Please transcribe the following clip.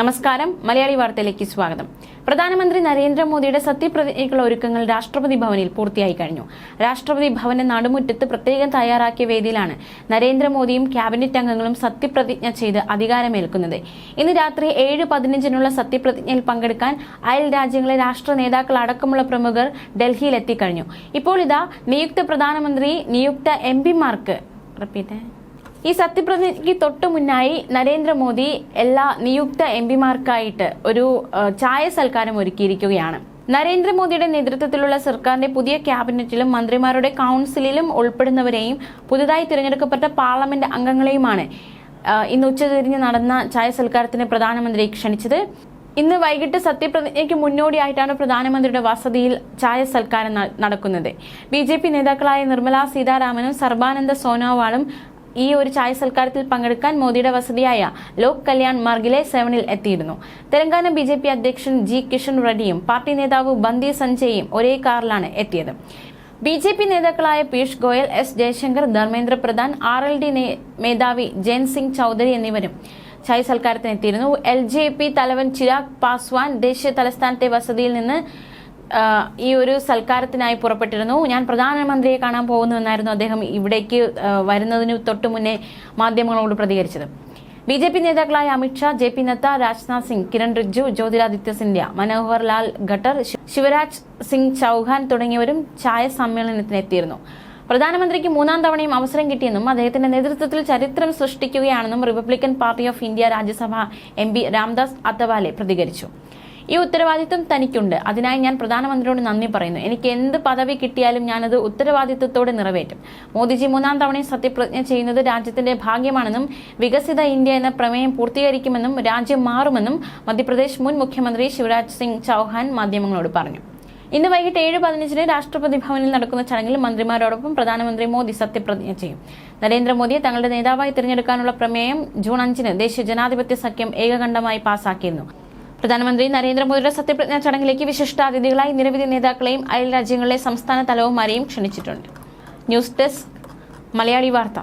നമസ്കാരം. മലയാളി വാർത്തയിലേക്ക് സ്വാഗതം. പ്രധാനമന്ത്രി നരേന്ദ്രമോദിയുടെ സത്യപ്രതിജ്ഞയ്ക്കുള്ള ഒരുക്കങ്ങൾ രാഷ്ട്രപതി ഭവനിൽ പൂർത്തിയായി കഴിഞ്ഞു. രാഷ്ട്രപതി ഭവന്റെ നടുമുറ്റത്ത് പ്രത്യേകം തയ്യാറാക്കിയ വേദിയിലാണ് നരേന്ദ്രമോദിയും ക്യാബിനറ്റ് അംഗങ്ങളും സത്യപ്രതിജ്ഞ ചെയ്ത് അധികാരമേൽക്കുന്നത്. ഇന്ന് രാത്രി ഏഴ് പതിനഞ്ചിനുള്ള സത്യപ്രതിജ്ഞയിൽ പങ്കെടുക്കാൻ അയൽ രാജ്യങ്ങളിലെ രാഷ്ട്ര നേതാക്കൾ അടക്കമുള്ള പ്രമുഖർ ഡൽഹിയിൽ എത്തിക്കഴിഞ്ഞു ഇപ്പോൾ ഇതാ നിയുക്ത പ്രധാനമന്ത്രി നിയുക്ത എം പിമാർക്ക്. റിപ്പീറ്റ്. ഈ സത്യപ്രതിജ്ഞയ്ക്ക് തൊട്ടു മുന്നായി നരേന്ദ്രമോദി എല്ലാ നിയുക്ത എം പിമാർക്കായിട്ട് ഒരു ചായ സൽക്കാരം ഒരുക്കിയിരിക്കുകയാണ്. നരേന്ദ്രമോദിയുടെ നേതൃത്വത്തിലുള്ള സർക്കാരിന്റെ പുതിയ ക്യാബിനറ്റിലും മന്ത്രിമാരുടെ കൗൺസിലിലും ഉൾപ്പെടുന്നവരെയും പുതുതായി തിരഞ്ഞെടുക്കപ്പെട്ട പാർലമെന്റ് അംഗങ്ങളെയുമാണ് ഇന്ന് ഉച്ചതിരിഞ്ഞ് നടന്ന ചായ സൽക്കാരത്തിന് പ്രധാനമന്ത്രി ക്ഷണിച്ചത്. ഇന്ന് വൈകിട്ട് സത്യപ്രതിജ്ഞയ്ക്ക് മുന്നോടിയായിട്ടാണ് പ്രധാനമന്ത്രിയുടെ വസതിയിൽ ചായ സൽക്കാരം നടക്കുന്നത്. ബി ജെ പി നേതാക്കളായ നിർമ്മല സീതാരാമനും സർബാനന്ദ സോനോവാളും ഈ ഒരു ചായ സൽക്കാരത്തിൽ പങ്കെടുക്കാൻ മോദിയുടെ വസതിയായ ലോക് കല്യാൺ മാർഗിലെ സെവനിൽ എത്തിയിരുന്നു. തെലങ്കാന ബി അധ്യക്ഷൻ ജി കിഷൻ റെഡ്ഡിയും പാർട്ടി നേതാവ് ബന്ദി സഞ്ജയും ഒരേ കാറിലാണ് എത്തിയത്. ബി ജെ പി നേതാക്കളായ Piyush Goyal S Jaishankar Dharmendra Pradhan R L D മേധാവി ജയൻ സിംഗ് ചൌധരി എന്നിവരും ചായ സൽക്കാരത്തിനെത്തിയിരുന്നു. എൽ ജെ പി തലവൻ ചിരാഗ് പാസ്വാൻ ദേശീയ തലസ്ഥാനത്തെ വസതിയിൽ നിന്ന് ഈ ഒരു സൽക്കാരത്തിനായി പുറപ്പെട്ടിരുന്നു. ഞാൻ പ്രധാനമന്ത്രിയെ കാണാൻ പോകുന്നു എന്നായിരുന്നു അദ്ദേഹം ഇവിടേക്ക് വരുന്നതിന് തൊട്ടു മുന്നേ മാധ്യമങ്ങളോട് പ്രതികരിച്ചത്. ബി ജെ പി നേതാക്കളായ അമിത്ഷാ ജെ പി നദ്ദ രാജ്നാഥ് സിംഗ് കിരൺ റിജ്ജു ജ്യോതിരാദിത്യ സിന്ധ്യ മനോഹർ ലാൽ ഖട്ടർ ശിവരാജ് സിംഗ് ചൗഹാൻ തുടങ്ങിയവരും ചായ സമ്മേളനത്തിന് എത്തിയിരുന്നു. പ്രധാനമന്ത്രിക്ക് മൂന്നാം തവണയും അവസരം കിട്ടിയെന്നും അദ്ദേഹത്തിന്റെ നേതൃത്വത്തിൽ ചരിത്രം സൃഷ്ടിക്കുകയാണെന്നും republican party of India Rajya Sabha M P Ramdas Athawale പ്രതികരിച്ചു. ഈ ഉത്തരവാദിത്വം തനിക്കുണ്ട്. അതിനായി ഞാൻ പ്രധാനമന്ത്രിയോട് നന്ദി പറയുന്നു. എനിക്ക് എന്ത് പദവി കിട്ടിയാലും ഞാനത് ഉത്തരവാദിത്വത്തോടെ നിറവേറ്റും. മോദിജി മൂന്നാം തവണയും സത്യപ്രതിജ്ഞ ചെയ്യുന്നത് രാജ്യത്തിന്റെ ഭാഗ്യമാണെന്നും വികസിത ഇന്ത്യ എന്ന പ്രമേയം പൂർത്തീകരിക്കുമെന്നും രാജ്യം മാറുമെന്നും മധ്യപ്രദേശ് മുൻ മുഖ്യമന്ത്രി ശിവരാജ് സിംഗ് ചൌഹാൻ മാധ്യമങ്ങളോട് പറഞ്ഞു. ഇന്ന് വൈകിട്ട് ഏഴ് പതിനഞ്ചിന് രാഷ്ട്രപതി ഭവനിൽ നടക്കുന്ന ചടങ്ങിൽ മന്ത്രിമാരോടൊപ്പം പ്രധാനമന്ത്രി മോദി സത്യപ്രതിജ്ഞ ചെയ്യും. നരേന്ദ്രമോദിയെ തങ്ങളുടെ നേതാവായി തിരഞ്ഞെടുക്കാനുള്ള പ്രമേയം ജൂൺ അഞ്ചിന് ദേശീയ ജനാധിപത്യ സഖ്യം ഏകകണ്ഠമായി പാസാക്കിയിരുന്നു. പ്രധാനമന്ത്രി നരേന്ദ്രമോദിയുടെ സത്യപ്രതിജ്ഞാ ചടങ്ങിലേക്ക് വിശിഷ്ടാതിഥികളായി നിരവധി നേതാക്കളെയും അയൽ രാജ്യങ്ങളിലെ സംസ്ഥാന തലവന്മാരെയും ക്ഷണിച്ചിട്ടുണ്ട്. ന്യൂസ് ഡെസ്ക് മലയാളി വാർത്ത.